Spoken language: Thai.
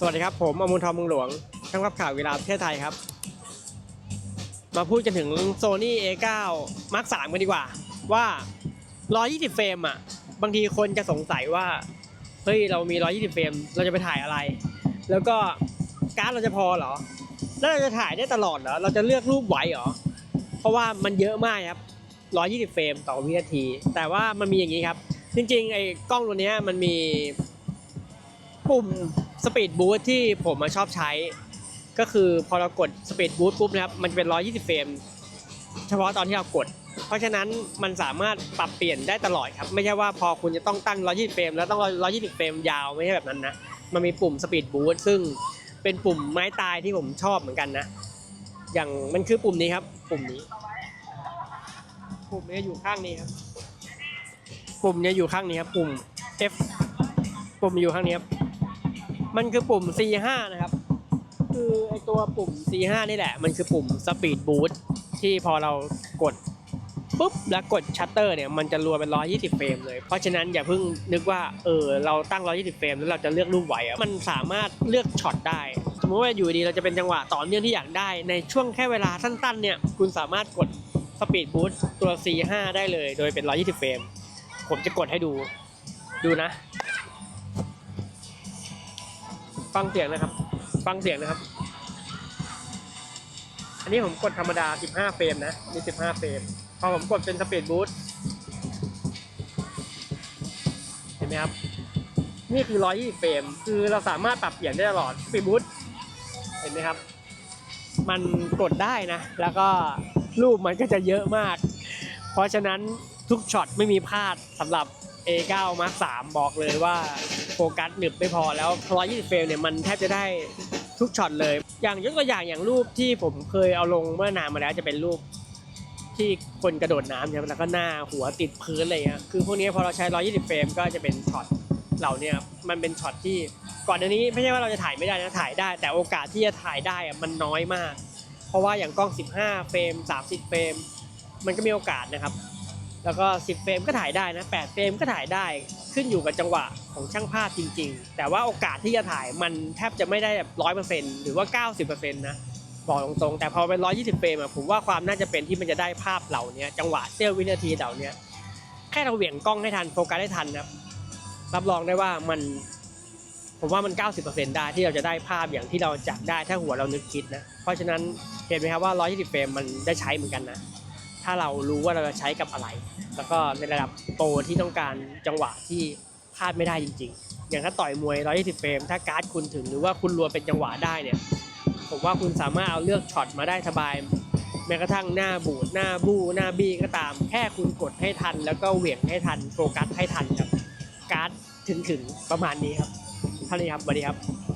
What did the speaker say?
สวัสดีครับ ผมอมุลทองมืองหลวงช่างรับข่าวเวลาประเทศไทยครับ มาพูดกันถึง Sony A9 Mark 3กันดีกว่า ว่า 120 เฟรมอะ บางทีคนจะสงสัยว่า เฮ้ย เรามี 120 เฟรม เราจะไปถ่ายอะไร แล้วก็การ์ดเราจะพอเหรอ แล้วเราจะถ่ายได้ตลอดเหรอ เราจะเลือกรูปไหวเหรอ เพราะว่ามันเยอะมากครับ 120 เฟรมต่อวินาที แต่ว่ามันมีอย่างนี้ครับ จริงๆ ไอ้กล้องตัวนี้มันมี ปุ่มสปีดบู t ที่ผมมาชอบใช้ ก็คือพอเรากดสปีดบู t ปุ๊บนะครับ มันจะเป็น 120 เฟรม เฉพาะตอนที่เรากด เพราะฉะนั้นมันสามารถปรับเปลี่ยนได้ตลอดครับ ไม่ใช่ว่าพอคุณจะต้องตั้ง 120 เฟรม แล้วต้อง 120 เฟรมยาวไม่ใช่แบบนั้นนะ มันมีปุ่มสปีดบู t ซึ่งเป็นปุ่มไม้ตายที่ผมชอบเหมือนกันนะ อย่างมันคือปุ่มนี้ครับ ปุ่มนี้ ปุ่มนี้อยู่ข้างนี้ครับ ปุ่มนี้อยู่ข้างนี้ครับ ปุ่ม F ปุ่มอยู่ข้างนี้ครับ มันคือปุ่ม C5 นะครับ คือไอตัวปุ่ม C5 นี่แหละ มันคือปุ่ม Speed Boost ที่พอเรากดปุ๊บแล้วกดชัตเตอร์เนี่ยมันจะรัวเป็น 120 เฟรมเลย เพราะฉะนั้นอย่าเพิ่งนึกว่าเออเราตั้ง 120 เฟรมแล้วเราจะเลือกรูปไหวอะมันสามารถเลือกช็อตได้ สมมติว่าอยู่ดีเราจะเป็นจังหวะต่อเนื่องที่อยากได้ ในช่วงแค่เวลาสั้นๆเนี่ยคุณสามารถกด Speed Boost ตัว C5 ได้เลย โดยเป็น 120 เฟรม ผมจะกดให้ดูดูนะ ฟังเสียงนะครับ ฟังเสียงนะครับ อันนี้ผมกดธรรมดา 15 เฟรมนะมี15 เฟรม พอผมกดเป็นสปีดบู t เห็นไหมครับ นี่คือ 120 เฟรม คือเราสามารถปรับเปลี่ยนได้ตลอดสปีดบู t เห็นไหมครับ มันกดได้นะ แล้วก็รูปมันก็จะเยอะมาก เพราะฉะนั้นทุกช็อตไม่มีพลาดสำหรับ A9 Mark 3บอกเลยว่า โฟกัสหนึบไม่พอแล้ว120เฟรมเนี่ยมันแทบจะได้ทุกช็อตเลย อย่างยกตัวอย่างอย่างรูปที่ผมเคยเอาลงเมื่อนานมาแล้วจะเป็นรูปที่คนกระโดดน้ำใช่ไหมแล้วก็หน้าหัวติดพื้นอะไรเงี้ยคือพวกนี้พอเราใช้ 120 เฟรมก็จะเป็นช็อตเหล่านี้มันเป็นช็อตที่ก่อนอันนี้ไม่ใช่ว่าเราจะถ่ายไม่ได้นะถ่ายได้ แต่โอกาสที่จะถ่ายได้มันน้อยมาก เพราะว่าอย่างกล้อง 15 เฟรม 30 เฟรม มันก็มีโอกาสนะครับ แล้วก็ 10 เฟรมก็ถ่ายได้นะ 8 เฟรมก็ถ่ายได้ ขึ้นอยู่กับจังหวะของช่างภาพจริง ๆ แต่ว่าโอกาสที่จะถ่ายมันแทบจะไม่ได้แบบร้อยเปอร์เซ็นต์หรือว่า 90%นะบอกตรงๆ แต่พอเป็น 120 เฟรมอะผมว่าความน่าจะเป็นที่มันจะได้ภาพเหล่านี้จังหวะเสี้ยววินาทีเหล่านี้แค่เราเหวี่ยงกล้องให้ทันโฟกัสให้ทันนะครับรับรองได้ว่ามัน ผมว่ามัน 90%ได้ที่เราจะได้ภาพอย่างที่เราจักได้ถ้าหัวเรานึกคิดนะ เพราะฉะนั้นเห็นไหมครับว่า 120 เฟรมมันได้ใช้เหมือนกันนะ ถ้าเรารู้ว่าเราจะใช้กับอะไร แล้วก็ในระดับโปรที่ต้องการจังหวะที่พลาดไม่ได้จริง ๆ อย่างถ้าต่อยมวย 120 เฟรม ถ้าการ์ดคุณถึงหรือว่าคุณรัวเป็นจังหวะได้เนี่ย ผมว่าคุณสามารถเอาเลือกช็อตมาได้สบาย แม้กระทั่งหน้าบูดหน้าบู้หน้าบี้ก็ตาม แค่คุณกดให้ทัน แล้วก็เหวี่ยงให้ทัน โฟกัสให้ทันครับ การ์ดถึงถึงประมาณนี้ครับท่านี้ครับสวัสดีครับ